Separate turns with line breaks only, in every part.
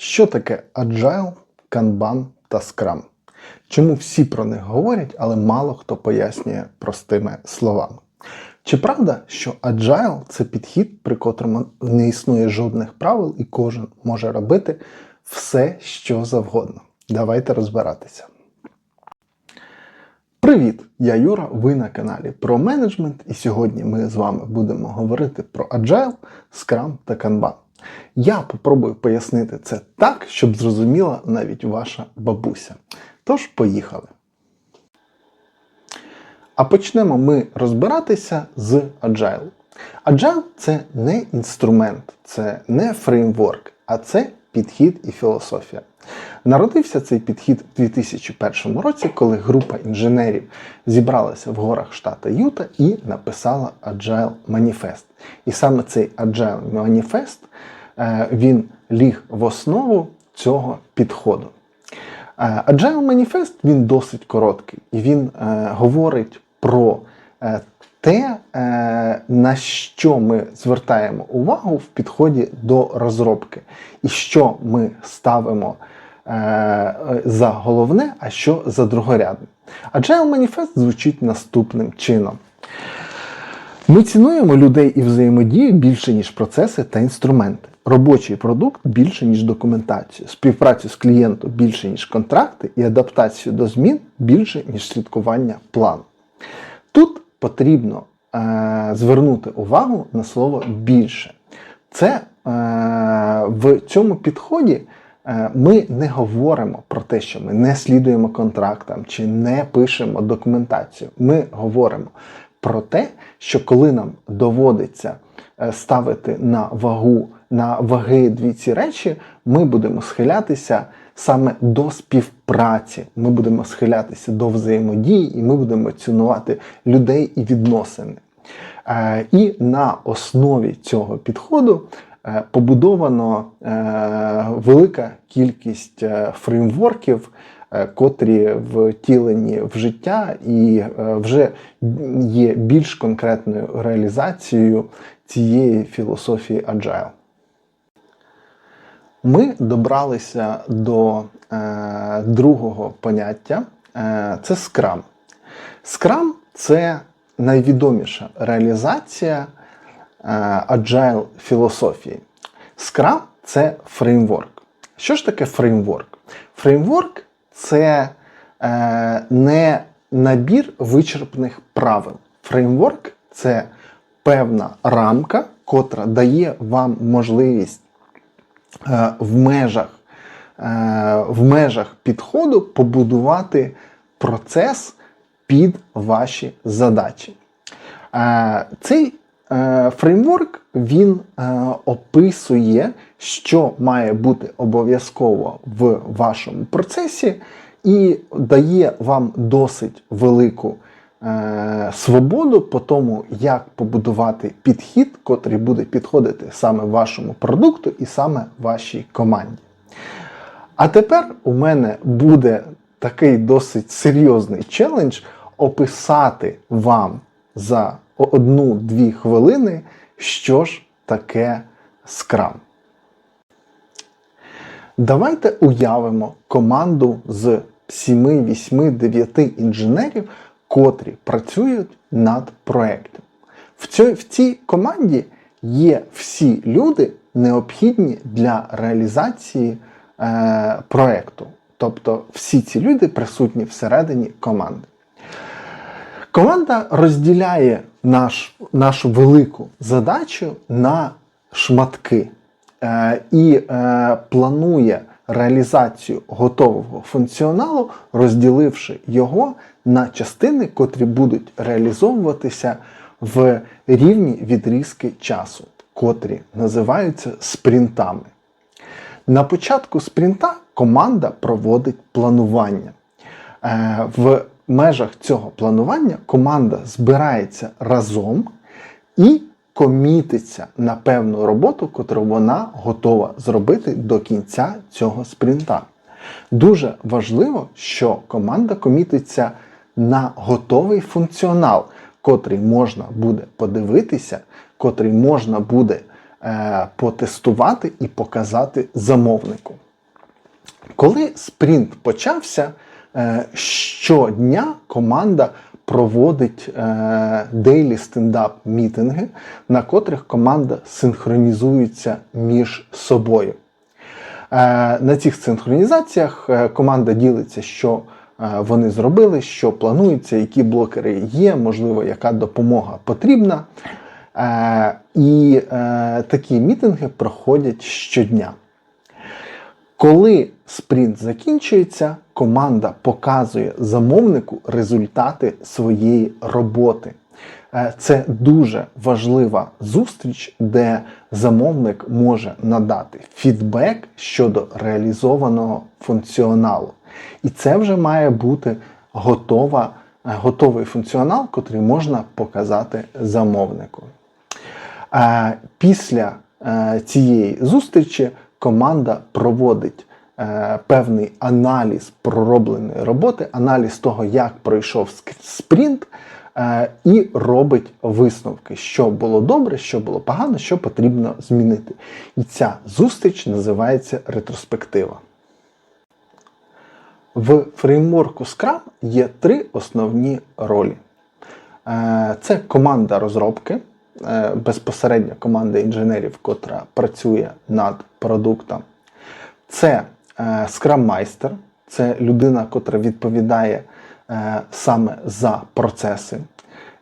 Що таке Agile, Kanban та Scrum? Чому всі про них говорять, але мало хто пояснює простими словами? Чи правда, що Agile – це підхід, при котрому не існує жодних правил, і кожен може робити все, що завгодно? Давайте розбиратися. Привіт! Я Юра, ви на каналі про менеджмент, і сьогодні ми з вами будемо говорити про Agile, Scrum та Kanban. Я попробую пояснити це так, щоб зрозуміла навіть ваша бабуся. Тож, поїхали. А почнемо ми розбиратися з Agile. Agile це не інструмент, це не фреймворк, а це підхід і філософія. Народився цей підхід у 2001 році, коли група інженерів зібралася в горах штата Юта і написала Agile Manifest. І саме цей Agile Manifest е, він ліг в основу цього підходу. Е, Agile Manifest він досить короткий, і він е, говорить про те, е, на що ми звертаємо увагу в підході до розробки, і що ми ставимо е, за головне, а що за другорядне. Agile Manifest звучить наступним чином. Ми цінуємо людей і взаємодію більше, ніж процеси та інструменти. Робочий продукт більше, ніж документацію, співпрацю з клієнтом більше, ніж контракти, і адаптацію до змін більше, ніж слідкування плану. Потрібно е, звернути увагу на слово більше. Це е, в цьому підході е, ми не говоримо про те, що ми не слідуємо контрактам чи не пишемо документацію. Ми говоримо про те, що коли нам доводиться е, ставити на вагу на ваги дві ці речі, ми будемо схилятися саме до співпраці. Ми будемо схилятися до взаємодії, і ми будемо цінувати людей і відносини. Е, І на основі цього підходу е, побудовано е, велика кількість фреймворків, котрі втілені в життя і вже є більш конкретною реалізацією цієї філософії Agile. Ми добралися до е, другого поняття е, це Scrum. Scrum – це найвідоміша реалізація е, Agile філософії. Scrum – це фреймворк. Що ж таке фреймворк? Фреймворк це е, не набір вичерпних правил. Фреймворк це певна рамка, котра дає вам можливість в межах, е, в межах підходу побудувати процес під ваші задачі. Е, Цей е, фреймворк він е, описує, що має бути обов'язково в вашому процесі, і дає вам досить велику е, свободу по тому, як побудувати підхід, котрий буде підходити саме вашому продукту і саме вашій команді. А тепер у мене буде такий досить серйозний челендж описати вам за одну-дві хвилини, що ж таке скрам. Давайте уявимо команду з 7, 8, 9 інженерів, котрі працюють над проєктом. В цій, в цій команді є всі люди, необхідні для реалізації е, проєкту. Тобто всі ці люди присутні всередині команди. Команда розділяє наш, нашу велику задачу на шматки е, і е, планує реалізацію готового функціоналу, розділивши його на частини, котрі будуть реалізовуватися в рівні відрізки часу, котрі називаються спринтами. На початку спринта команда проводить планування. Е, В межах цього планування команда збирається разом і комітиться на певну роботу, котру вона готова зробити до кінця цього спринта. Дуже важливо, що команда комітиться на готовий функціонал, котрий можна буде подивитися, котрий можна буде е, потестувати і показати замовнику. Коли спринт почався, е, щодня команда проводить дейлі стендап мітинги, на котрих команда синхронізується між собою. Е, На цих синхронізаціях е, команда ділиться, що е, вони зробили, що планується, які блокери є, можливо, яка допомога потрібна. І такі мітинги проходять щодня. Коли спринт закінчується, команда показує замовнику результати своєї роботи. Е, Це дуже важлива зустріч, де замовник може надати фідбек щодо реалізованого функціоналу. І це вже має бути готова, е, готовий функціонал, який можна показати замовнику. Е, Після цієї зустрічі команда проводить е, певний аналіз проробленої роботи, аналіз того, як пройшов спринт, е, і робить висновки, що було добре, що було погано, що потрібно змінити. І ця зустріч називається ретроспектива. В фреймворку Scrum є три основні ролі. Е, Це команда розробки, безпосередньо команда інженерів, котра працює над продуктом. Це е, Scrum Майстер, це людина, котра відповідає е, саме за процеси.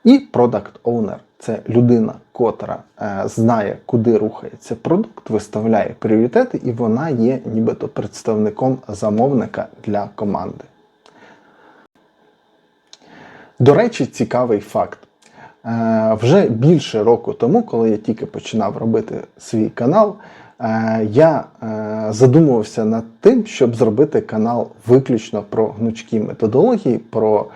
І Product Owner це людина, котра е, знає, куди рухається продукт, виставляє пріоритети, і вона є нібито представником замовника для команди. До речі, цікавий факт. Е, Вже більше року тому, коли я тільки починав робити свій канал, е, я е, задумувався над тим, щоб зробити канал виключно про гнучкі методології, про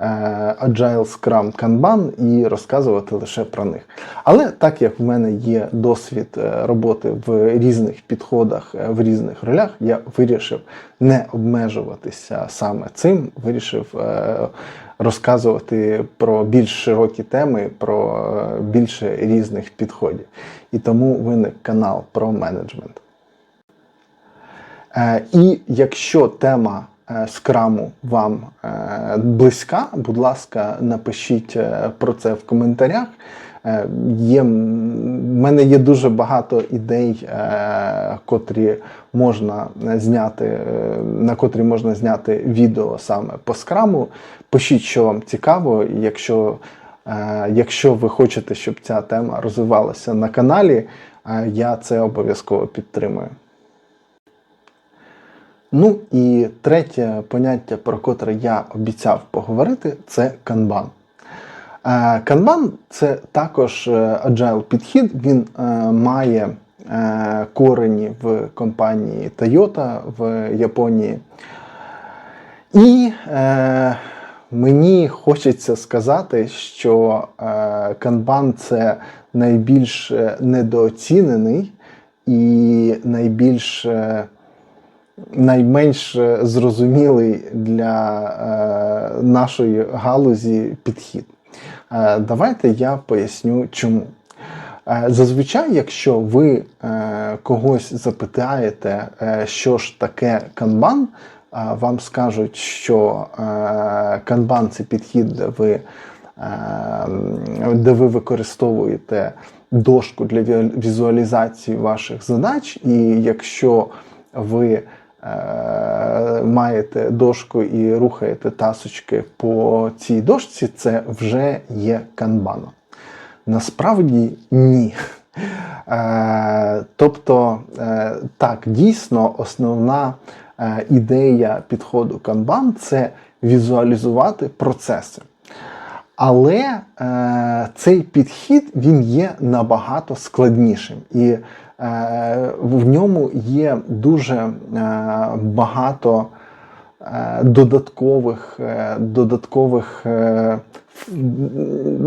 Agile Scrum Kanban і розказувати лише про них. Але так як в мене є досвід е, роботи в різних підходах, е, в різних ролях, я вирішив не обмежуватися саме цим, вирішив е, розказувати про більш широкі теми, про е, більше різних підходів. І тому виник канал про менеджмент. Е, І якщо тема е, скраму вам е, близька, будь ласка, напишіть е, про це в коментарях. Е, Є, в мене є дуже багато ідей, е, котрі можна зняти, е, на котрі можна зняти відео саме по скраму. Пишіть, що вам цікаво, якщо, е, якщо ви хочете, щоб ця тема розвивалася на каналі, е, я це обов'язково підтримую. Ну і третє поняття, про котре я обіцяв поговорити, це канбан. Е, Канбан це також е, agile підхід. Він е, має корені в компанії Toyota в Японії. І мені хочеться сказати, що канбан це найбільш недооцінений і найбільш найменш е, зрозумілий для е, нашої галузі підхід. Е, Давайте я поясню чому. Зазвичай, якщо ви когось запитаєте, що ж таке канбан, вам скажуть, що канбан це підхід, де ви, де ви використовуєте дошку для ві- візуалізації ваших задач, і якщо ви маєте дошку і рухаєте тасочки по цій дошці, це вже є канбаном. Насправді ні. Е, тобто, е, так, дійсно, основна е, ідея підходу канбан це візуалізувати процеси. Але е, цей підхід він є набагато складнішим, і е, в ньому є дуже е, багато е, додаткових, е, додаткових е,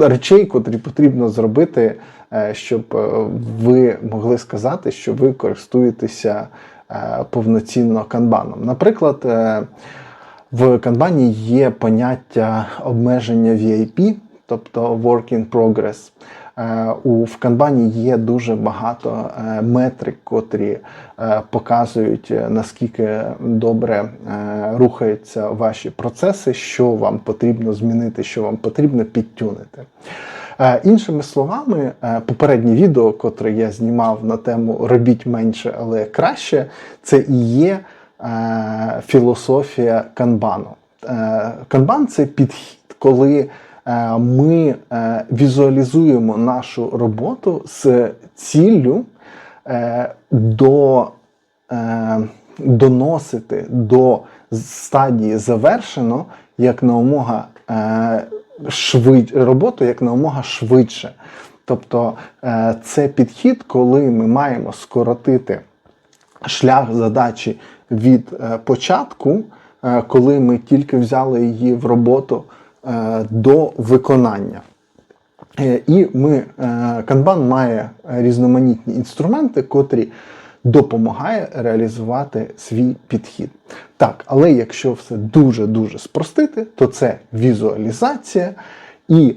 речей, котрі потрібно зробити, е, щоб е, ви могли сказати, що ви користуєтеся е, повноцінно канбаном. Наприклад, е, в канбані є поняття обмеження VIP, тобто Work in Progress. Е, У в канбані є дуже багато е, метрик, котрі е, показують наскільки добре рухаються ваші процеси, що вам потрібно змінити, що вам потрібно підтюнити. Іншими словами, попереднє відео, котре я знімав на тему Робіть менше, але краще, це і є філософія канбану. Е, Канбан це підхід, коли е, ми е, візуалізуємо нашу роботу з ціллю е, до, е, доносити до стадії завершено як наомога е, швид, роботу як наомога швидше. Тобто е, це підхід, коли ми маємо скоротити шлях задачі від е, початку, е, коли ми тільки взяли її в роботу е, до виконання. І ми, Kanban має різноманітні інструменти, котрі допомагає реалізувати свій підхід. Так, але якщо все дуже-дуже спростити, то це візуалізація і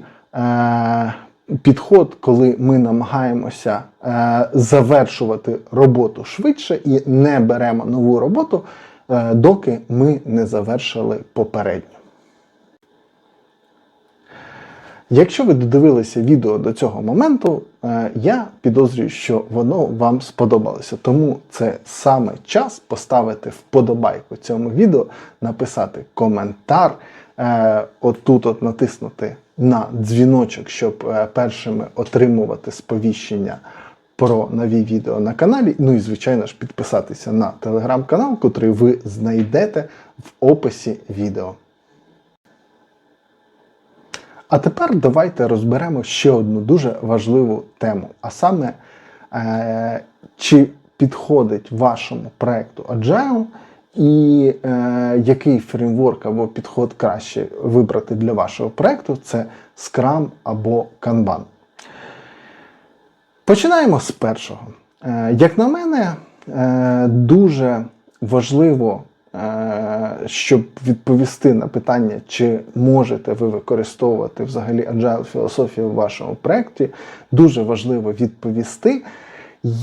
підход, коли ми намагаємося е, завершувати роботу швидше і не беремо нову роботу, е, доки ми не завершили попередню. Якщо ви додивилися відео до цього моменту, е, я підозрюю, що воно вам сподобалося. Тому це саме час поставити вподобайку цьому відео, написати коментар, е, отут от натиснути на дзвіночок, щоб е, першими отримувати сповіщення про нові відео на каналі. Ну і, звичайно ж, підписатися на телеграм-канал, котрий ви знайдете в описі відео. А тепер давайте розберемо ще одну дуже важливу тему, а саме, е, чи підходить вашому проекту Agile і е, який фреймворк або підход краще вибрати для вашого проекту це Scrum або Kanban. Починаємо з першого. Е, як на мене, е, дуже важливо Е, щоб відповісти на питання, чи можете ви використовувати взагалі agile філософію в вашому проєкті, дуже важливо відповісти,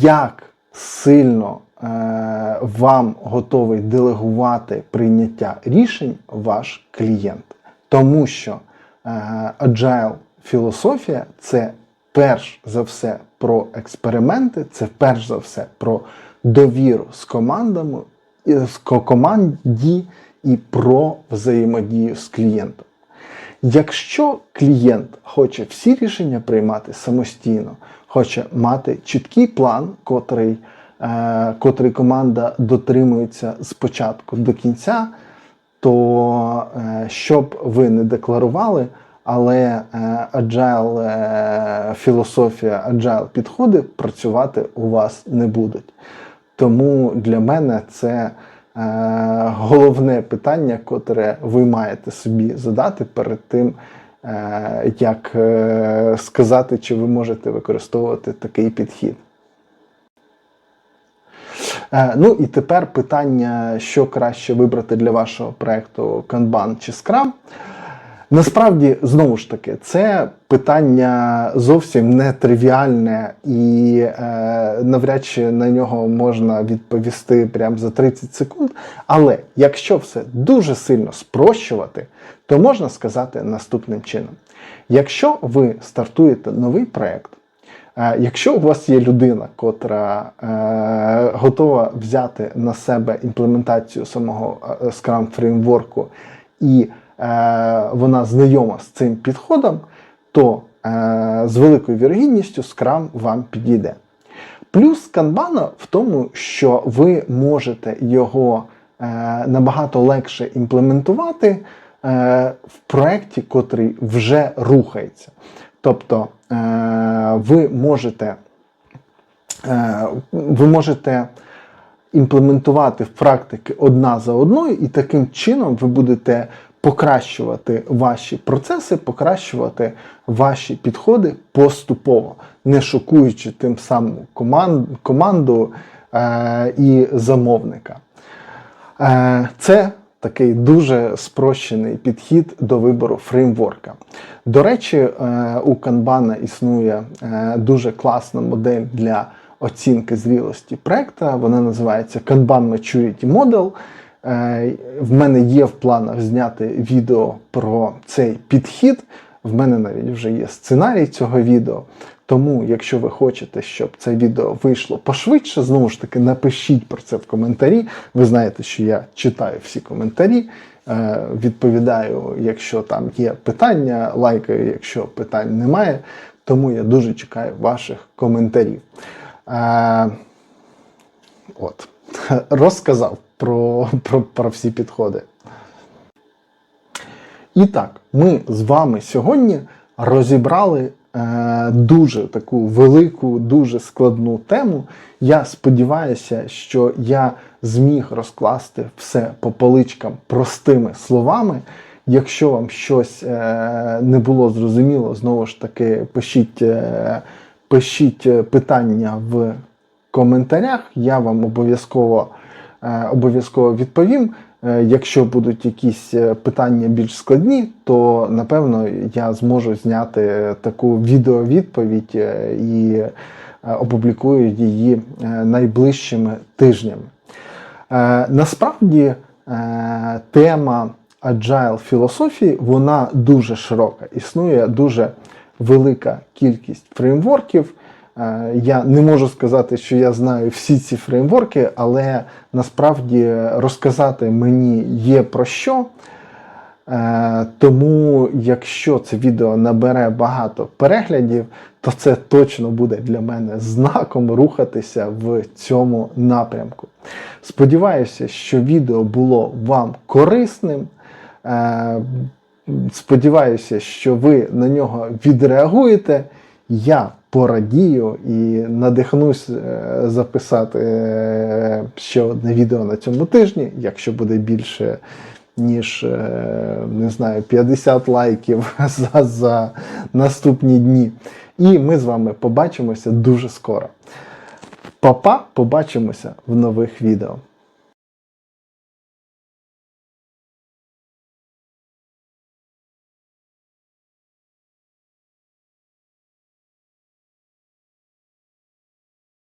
як сильно вам готовий делегувати прийняття рішень ваш клієнт. Тому що е, agile філософія це перш за все про експерименти, це перш за все про довіру з командами з команді і про взаємодію з клієнтом. Якщо клієнт хоче всі рішення приймати самостійно, хоче мати чіткий план, котрий, е, котрий команда дотримується з початку до кінця, то е, щоб ви не декларували, але е, agile е, філософія, agile підходи працювати у вас не будуть. Тому для мене це е, головне питання, котре ви маєте собі задати перед тим, е, як е, сказати, чи ви можете використовувати такий підхід. Е, ну і тепер питання, що краще вибрати для вашого проєкту Kanban чи Scrum. Насправді, знову ж таки, це питання зовсім не тривіальне, і е, навряд чи на нього можна відповісти прямо за 30 секунд. Але якщо все дуже сильно спрощувати, то можна сказати наступним чином: якщо ви стартуєте новий проєкт, е, якщо у вас є людина, котра е, готова взяти на себе імплементацію самого е, Scrum фреймворку і Е, вона знайома з цим підходом, то е, з великою вірогідністю Scrum вам підійде. Плюс канбана в тому, що ви можете його е, набагато легше імплементувати в проєкті, котрий вже рухається. Тобто ви можете, ви можете імплементувати практики одна за одною, і таким чином ви будете покращувати ваші процеси, покращувати ваші підходи поступово, не шокуючи тим самим команду е, і замовника. Е, Це такий дуже спрощений підхід до вибору фреймворка. До речі, е, у Kanban існує е, дуже класна модель для оцінки зрілості проекта. Вона називається Kanban Maturity Model. Е, В мене є в планах зняти відео про цей підхід. В мене навіть вже є сценарій цього відео. Тому, якщо ви хочете, щоб це відео вийшло пошвидше, знову ж таки, напишіть про це в коментарі. Ви знаєте, що я читаю всі коментарі, е, відповідаю, якщо там є питання, лайкаю, якщо питань немає. Тому я дуже чекаю ваших коментарів. Е, От, розказав про, про, про всі підходи. І так, ми з вами сьогодні розібрали дуже таку велику, дуже складну тему. Я сподіваюся, що я зміг розкласти все по поличкам простими словами. Якщо вам щось е, не було зрозуміло, знову ж таки, пишіть, е, пишіть е, питання в коментарях, я вам обов'язково е, обов'язково відповім. Е, Якщо будуть якісь е, питання більш складні, то напевно я зможу зняти таку відеовідповідь е, і опублікую її найближчими тижнями. Насправді тема agile філософії вона дуже широка. Існує дуже велика кількість фреймворків. Е, Я не можу сказати, що я знаю всі ці фреймворки, але насправді розказати мені є про що. Е, Тому, якщо це відео набере багато переглядів, то це точно буде для мене знаком рухатися в цьому напрямку. Сподіваюся, що відео було вам корисним. Е, Сподіваюся, що ви на нього відреагуєте. Я порадію і надихнусь е, записати е, ще одне відео на цьому тижні, якщо буде більше ніж е, не знаю, 50 лайків за, за наступні дні. І ми з вами побачимося дуже скоро. Папа, побачимося в нових відео.